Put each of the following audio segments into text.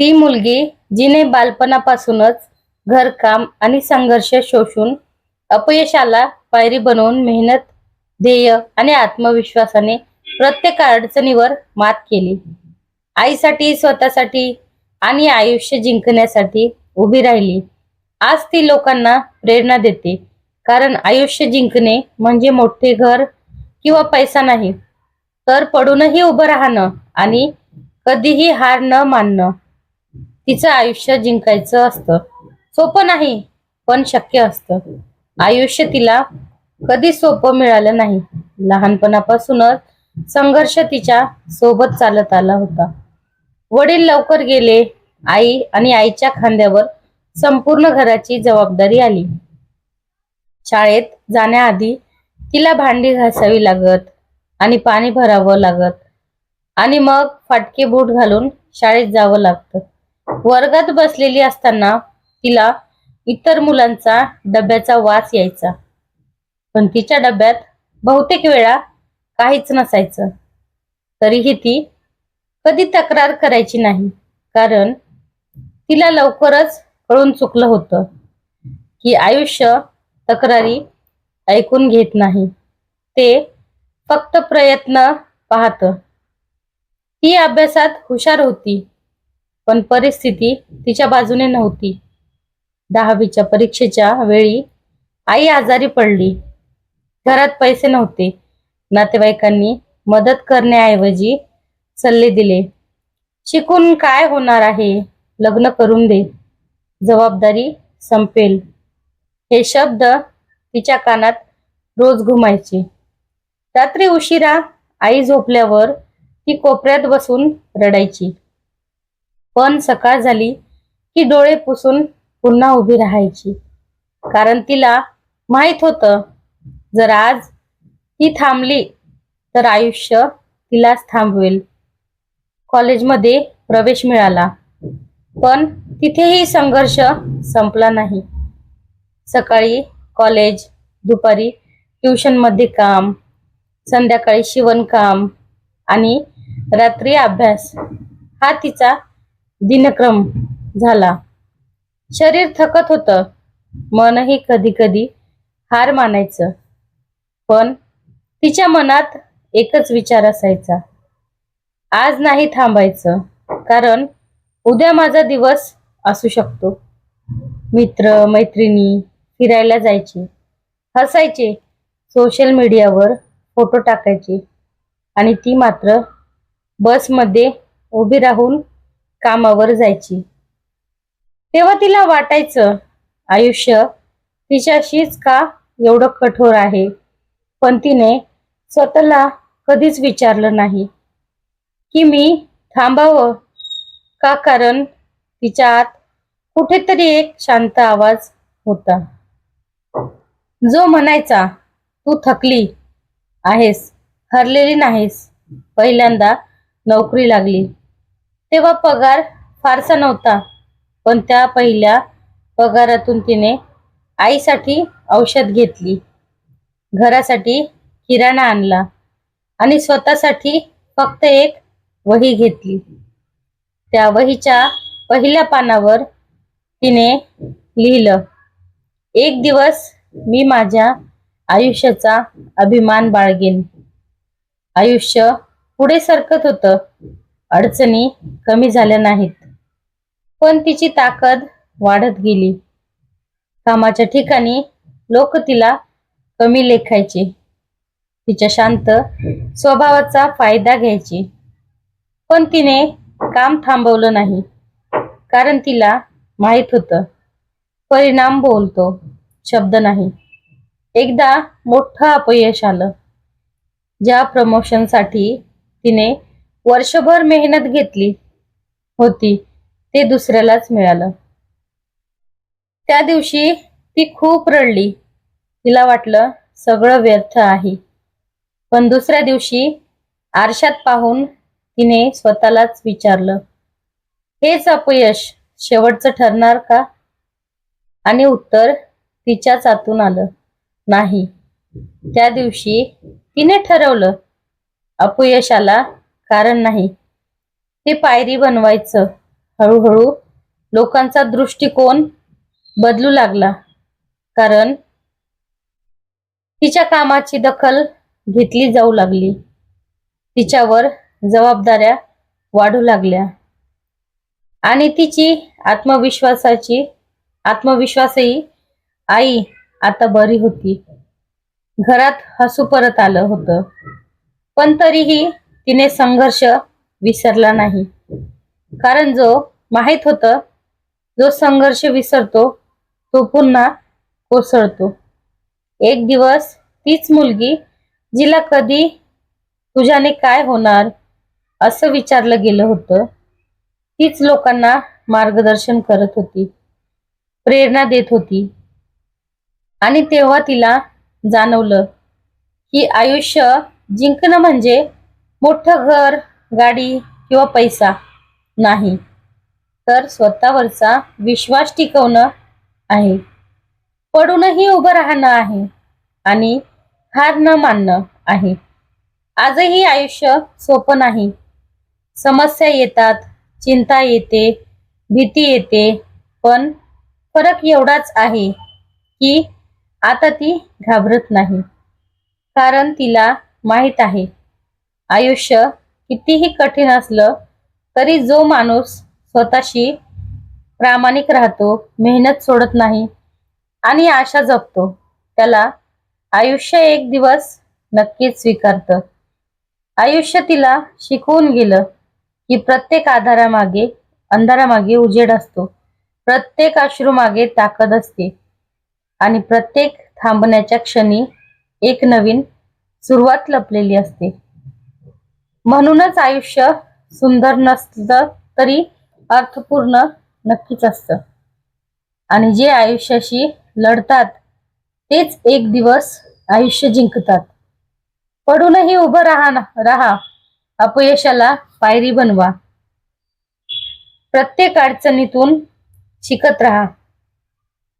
ती मुलगी जिने बालपणापासूनच घरकाम आणि संघर्ष शोषून अपयशाला पायरी बनवून मेहनत ध्येय आणि आत्मविश्वासाने प्रत्येक अडचणीवर मात केली. आईसाठी स्वतःसाठी आणि आयुष्य जिंकण्यासाठी उभी राहिली. आज ती लोकांना प्रेरणा देते कारण आयुष्य जिंकणे म्हणजे मोठे घर किंवा पैसा नाही तर पडूनही उभं राहणं आणि कधीही हार न मानणं. तिचं आयुष्य जिंकायचं असतं. सोपं नाही पण शक्य असतं. आयुष्य तिला कधी सोपं मिळालं नाही. लहानपणापासूनच संघर्ष तिच्या सोबत चालत आला होता. वडील लवकर गेले आई आणि आईच्या खांद्यावर संपूर्ण घराची जबाबदारी आली. शाळेत जाण्याआधी तिला भांडी घासावी लागत आणि पाणी भरावं लागत आणि मग फाटके बूट घालून शाळेत जावं लागतं. वर्गात बसलेली असताना तिला इतर मुलांचा डब्याचा वास यायचा. पण तिच्या डब्यात बहुतेक वेळा काहीच नसायचं. तरीही ती कधी तक्रार करायची नाही. कारण तिला लवकरच कळून चुकलं होतं की आयुष्य तक्रारी ऐकून घेत नाही. ते फक्त प्रयत्न पाहत. ती अभ्यासात हुशार होती. पण परिस्थिती तिच्या बाजूने नव्हती. दहावीच्या परीक्षेच्या वेळी आई आजारी पडली. घरात पैसे नव्हते. नातेवाईकांनी मदत करण्याऐवजी सल्ले दिले. शिकून काय होणार आहे? लग्न करून दे. जबाबदारी संपेल. हे शब्द तिच्या कानात रोज घुमायचे. रात्री उशिरा आई झोपल्यावर ती कोपऱ्यात बसून रडायची. पण सकाळ झाली की डोळे पुसून पुन्हा उभी राहायची. कारण तिला माहीत होतं जर आज ती थांबली तर आयुष्य तिलाच थांबवेल. कॉलेजमध्ये प्रवेश मिळाला पण तिथेही संघर्ष संपला नाही. सकाळी कॉलेज दुपारी ट्युशनमध्ये काम संध्याकाळी शिवणकाम आणि रात्री अभ्यास हा तिचा दिनक्रम झाला. शरीर थकत होतं. मनही कधी कधी हार मानायचं. पण तिच्या मनात एकच विचार असायचा. आज नाही थांबायचं कारण उद्या माझा दिवस असू शकतो. मित्र मैत्रिणी फिरायला जायचे. हसायचे. सोशल मीडियावर फोटो टाकायचे. आणि ती मात्र बसमध्ये उभी राहून कामावर जायची. तेव्हा तिला वाटायचं आयुष्य तिच्याशीच का एवढं कठोर आहे? पण तिने स्वतःला कधीच विचारलं नाही. की मी थांबावं का? कारण तिच्या आत कुठेतरी एक शांत आवाज होता. जो म्हणायचा तू थकली आहेस हरलेली नाहीस पहिल्यांदा नोकरी लागली. तेव्हा पगार फारसा नव्हता. पण त्या पहिल्या पगारातून तिने आईसाठी औषध घेतली. घरासाठी किराणा आणला आणि स्वतःसाठी फक्त एक वही घेतली. त्या वहीच्या पहिल्या पानावर तिने लिहिलं एक दिवस मी माझ्या आयुष्याचा अभिमान बाळगेन. आयुष्य पुढे सरकत होतं. अडचणी कमी झाल्या नाहीत. पण तिची ताकद वाढत गेली. कामाच्या ठिकाणी लोक तिला कमी लेखायचे. तिच्या शांत स्वभावाचा फायदा घ्यायचे. पण तिने काम थांबवलं नाही. कारण तिला माहीत होतं. परिणाम बोलतो. शब्द नाही. एकदा मोठं अपयश आलं. ज्या प्रमोशनसाठी तिने वर्षभर मेहनत घेतली होती ते दुसऱ्यालाच मिळालं. त्या दिवशी ती खूप रडली. तिला वाटलं सगळं व्यर्थ आहे. पण दुसऱ्या दिवशी आरशात पाहून तिने स्वतःलाच विचारलं हेच अपयश शेवटचं ठरणार का? आणि उत्तर तिच्याच आतून आलं नाही. त्या दिवशी तिने ठरवलं अपयशाला कारण नाही. ते पायरी बनवायचं. हळूहळू लोकांचा दृष्टिकोन बदलू लागला. कारण तिच्या कामाची दखल घेतली जाऊ लागली. तिच्यावर जबाबदाऱ्या वाढू लागल्या. आणि तिची आत्मविश्वासाची आत्मविश्वासही आई आता बरी होती. घरात हसू परत आलं होतं. पण तरीही तिने संघर्ष विसरला नाही. कारण जो माहीत होतं जो संघर्ष विसरतो तो पुन्हा कोसळतो. एक दिवस तीच मुलगी जिला कधी तुझ्याने काय होणार असं विचारलं गेलं होतं तीच लोकांना मार्गदर्शन करत होती प्रेरणा देत होती. आणि तेव्हा तिला जाणवलं की आयुष्य जिंकणं म्हणजे मोठं घर गाडी किंवा पैसा नाही. तर स्वतःवरचा विश्वास टिकवणं आहे. पडूनही उभं राहणं आहे आणि हार न मानणं आहे. आजही आयुष्य सोपं नाही. समस्या येतात चिंता येते भीती येते पण फरक एवढाच आहे की आता ती घाबरत नाही. कारण तिला माहीत आहे आयुष्य कितीही कठीण असलं तरी जो माणूस स्वतःशी प्रामाणिक राहतो मेहनत सोडत नाही आणि आशा जपतो त्याला आयुष्य एक दिवस नक्कीच स्वीकारतं. आयुष्य तिला शिकवून गेलं की प्रत्येक आधारामागे अंधारामागे उजेड असतो. प्रत्येक अश्रूमागे ताकद असते. आणि प्रत्येक थांबण्याच्या क्षणी एक नवीन सुरुवात लपलेली असते. म्हणूनच आयुष्य सुंदर नसलं तरी अर्थपूर्ण नक्कीच असतं. आणि जे आयुष्याशी लढतात तेच एक दिवस आयुष्य जिंकतात. पडूनही उभं राहा राहा. अपयशाला पायरी बनवा. प्रत्येक अडचणीतून शिकत राहा.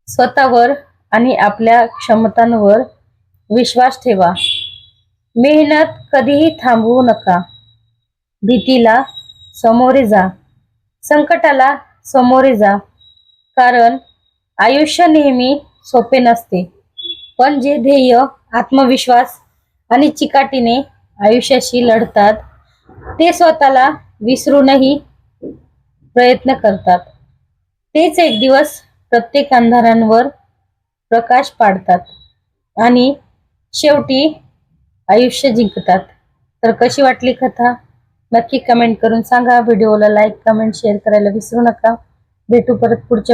स्वतःवर आणि आपल्या क्षमतांवर विश्वास ठेवा. मेहनत कधीही थांबवू नका. भीतीला समोरे जा. संकटाला सामोरे जा. कारण आयुष्य नेहमी सोपे नसते. पण जे ध्येय आत्मविश्वास आणि चिकाटीने आयुष्याशी लढतात ते स्वतःला विसरूनही प्रयत्न करतात. तेच एक दिवस प्रत्येक अंधारांवर प्रकाश पाडतात आणि शेवटी आयुष्य जिंकतात. तर कशी वाटली कथा? नक्की कमेंट करून सांगा. व्हिडिओला लाईक कमेंट शेअर करायला विसरू नका. भेटू परत पुढच्या